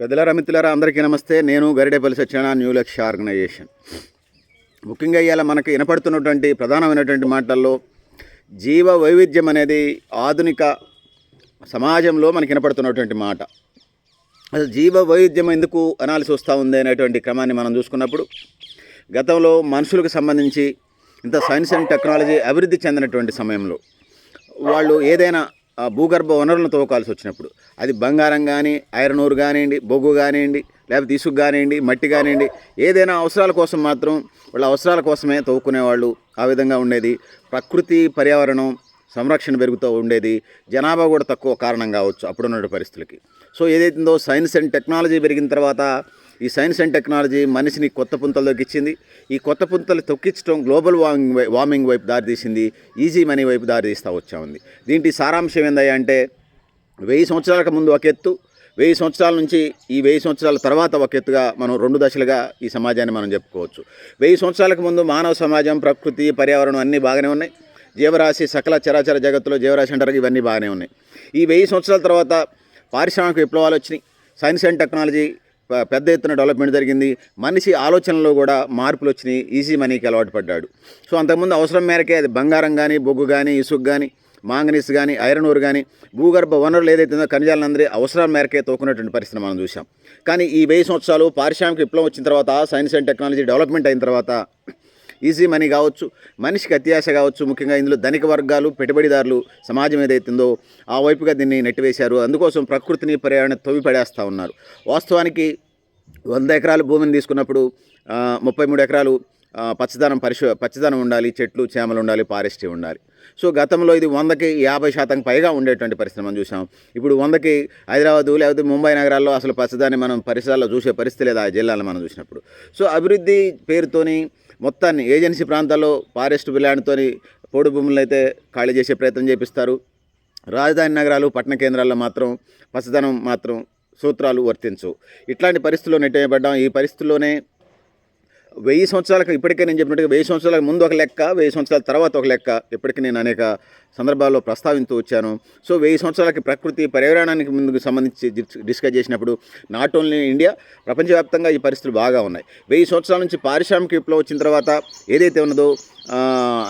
పెద్దలారా మిత్రులారా అందరికీ నమస్తే. నేను గరిడేపల్లి సత్యనారాయణ న్యూ లక్ష ఆర్గనైజేషన్ ముఖ్యంగా ఇవాళ మనకు వినపడుతున్నటువంటి ప్రధానమైనటువంటి మాటల్లో జీవ వైవిధ్యం అనేది ఆధునిక సమాజంలో మనకి వినపడుతున్నటువంటి మాట. అసలు జీవ వైవిధ్యం ఎందుకు అనాలిసి వస్తూ ఉంది అనేటువంటి క్రమాన్ని మనం చూసుకున్నప్పుడు గతంలో మనుషులకు సంబంధించి ఇంత సైన్స్ అండ్ టెక్నాలజీ అభివృద్ధి చెందినటువంటి సమయంలో వాళ్ళు ఏదైనా భూగర్భ వనరులను తవ్వుకోవాల్సి వచ్చినప్పుడు అది బంగారం కానీ ఐరన్ ఊరు కానివ్వండి బొగ్గు కానివ్వండి లేకపోతే ఇసుక కానివ్వండి మట్టి కానివ్వండి ఏదైనా అవసరాల కోసం మాత్రం వాళ్ళ అవసరాల కోసమే తవ్వుకునేవాళ్ళు ఆ విధంగా ఉండేది. ప్రకృతి పర్యావరణం సంరక్షణ పెరుగుతూ ఉండేది. జనాభా కూడా తక్కువ కారణం కావచ్చు అప్పుడున్న పరిస్థితులకి. సో ఏదైతుందో సైన్స్ అండ్ టెక్నాలజీ పెరిగిన తర్వాత ఈ సైన్స్ అండ్ టెక్నాలజీ మనిషిని కొత్త పుంతల్లోకి ఇచ్చింది. ఈ కొత్త పుంతలు తొక్కించడం గ్లోబల్ వార్మింగ్ వార్మింగ్ వైపు దారితీసింది ఈజీ మనీ వైపు దారితీస్తూ వచ్చా ఉంది. దీంట్లో సారాంశం ఏందయ్యా అంటే వెయ్యి సంవత్సరాలకు ముందు ఒక ఎత్తు వెయ్యి సంవత్సరాల నుంచి ఈ వెయ్యి సంవత్సరాల తర్వాత ఒక ఎత్తుగా మనం రెండు దశలుగా ఈ సమాజాన్ని మనం చెప్పుకోవచ్చు. వెయ్యి సంవత్సరాలకు ముందు మానవ సమాజం ప్రకృతి పర్యావరణం అన్నీ బాగానే ఉన్నాయి. జీవరాశి సకల చరాచర జగత్తులో జీవరాశి అంటారు ఇవన్నీ బాగానే ఉన్నాయి. ఈ వెయ్యి సంవత్సరాల తర్వాత పారిశ్రామిక విప్లవాలు వచ్చినాయి. సైన్స్ అండ్ టెక్నాలజీ పెద్ద ఎత్తున డెవలప్మెంట్ జరిగింది. మనిషి ఆలోచనలో కూడా మార్పులు వచ్చినాయి ఈజీ మనీకి అలవాటు పడ్డాడు. సో అంతకుముందు అవసరం మేరకే అది బంగారం కానీ బొగ్గు కానీ ఇసుక కానీ మాంగనీస్ కానీ ఐరన్ ఊరు కానీ భూగర్భ వనరులు ఏదైతే ఉందో ఖనిజాలందరి అవసరం మేరకే తోకున్నటువంటి పరిస్థితి మనం చూసాం కానీ ఈ వెయ్యి సంవత్సరాలు పారిశ్రామిక విప్లవం వచ్చిన తర్వాత సైన్స్ అండ్ టెక్నాలజీ డెవలప్మెంట్ అయిన తర్వాత ఈజీ మనీ కావచ్చు మనిషికి అత్యాశ కావచ్చు ముఖ్యంగా ఇందులో ధనిక వర్గాలు పెట్టుబడిదారులు సమాజం ఏదైతుందో ఆ వైపుగా దీన్ని నెట్టివేశారు. అందుకోసం ప్రకృతిని పర్యావరణ తొవి పడేస్తూ ఉన్నారు. వాస్తవానికి వంద ఎకరాలు భూమిని తీసుకున్నప్పుడు ముప్పై మూడు ఎకరాలు పచ్చదనం పరిశు పచ్చదనం ఉండాలి చెట్లు చేమలు ఉండాలి ఫారెస్ట్ ఉండాలి. సో గతంలో ఇది వందకి యాభై శాతం పైగా ఉండేటువంటి పరిస్థితి మనం చూసాం. ఇప్పుడు వందకి హైదరాబాద్ లేకపోతే ముంబై నగరాల్లో అసలు పచ్చదాన్ని మనం పరిసరాల్లో చూసే పరిస్థితి లేదు ఆ జిల్లాలో మనం చూసినప్పుడు. సో అభివృద్ధి పేరుతోని మొత్తాన్ని ఏజెన్సీ ప్రాంతాల్లో ఫారెస్ట్ ల్యాండ్తోని పోడు భూములను అయితే ఖాళీ చేసే ప్రయత్నం చేపిస్తారు. రాజధాని నగరాలు పట్టణ కేంద్రాల్లో మాత్రం పచ్చదనం మాత్రం సూత్రాలు వర్తించవు. ఇట్లాంటి పరిస్థితుల్లో నెట్టేయబడ్డాం. ఈ పరిస్థితుల్లోనే వెయ్యి సంవత్సరాలకు ఇప్పటికే నేను చెప్పినట్టుగా వెయ్యి సంవత్సరాలకు ముందు ఒక లెక్క వెయ్యి సంవత్సరాల తర్వాత ఒక లెక్క. ఇప్పటికీ నేను అనేక సందర్భాల్లో ప్రస్తావిస్తూ వచ్చాను. సో వెయ్యి సంవత్సరాలకి ప్రకృతి పర్యావరణానికి ముందుకు సంబంధించి డిస్- డిస్కస్ చేసినప్పుడు నాట్ ఓన్లీ ఇండియా ప్రపంచవ్యాప్తంగా ఈ పరిస్థితులు బాగా ఉన్నాయి. వెయ్యి సంవత్సరాల నుంచి పారిశ్రామిక విప్లవం వచ్చిన తర్వాత ఏదైతే ఉన్నదో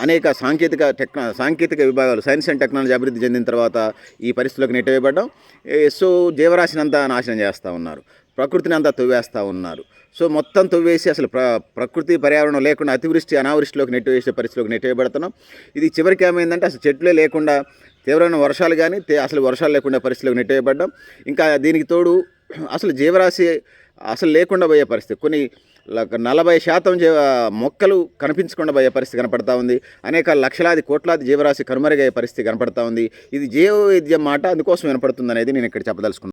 అనేక సాంకేతిక టెక్నా సాంకేతిక విభాగాలు సైన్స్ అండ్ టెక్నాలజీ అభివృద్ధి చెందిన తర్వాత ఈ పరిస్థితులకు నెట్టవేయబడ్డం ఏ, సో జీవరాశినంతా నాశనం చేస్తూ ఉన్నారు. ప్రకృతిని అంతా తవ్వేస్తూ ఉన్నారు. సో మొత్తం తవ్వేసి అసలు ప్ర ప్రకృతి పర్యావరణం లేకుండా అతివృష్టి అనావృష్టిలోకి నెట్టివేసే పరిస్థితిలోకి నెట్టివేయబడుతున్నాం ఇది చివరికి ఏమైందంటే అసలు చెట్లే లేకుండా తీవ్రమైన వర్షాలు కానీ అసలు వర్షాలు లేకుండా పరిస్థితిలోకి నెట్టివేయబడ్డాం ఇంకా దీనికి తోడు అసలు జీవరాశి అసలు లేకుండా పోయే పరిస్థితి. కొన్ని ల- నలభై శాతం జీవ మొక్కలు కనిపించకుండా పోయే పరిస్థితి కనపడతా ఉంది. అనేక లక్షలాది కోట్లాది జీవరాశి కనుమరుగయ్యే పరిస్థితి కనపడతా ఉంది. ఇది జీవ వైద్యం మాట అందుకోసం వినపడుతుంది అనేది నేను ఇక్కడ చెప్పదలుచుకున్నాను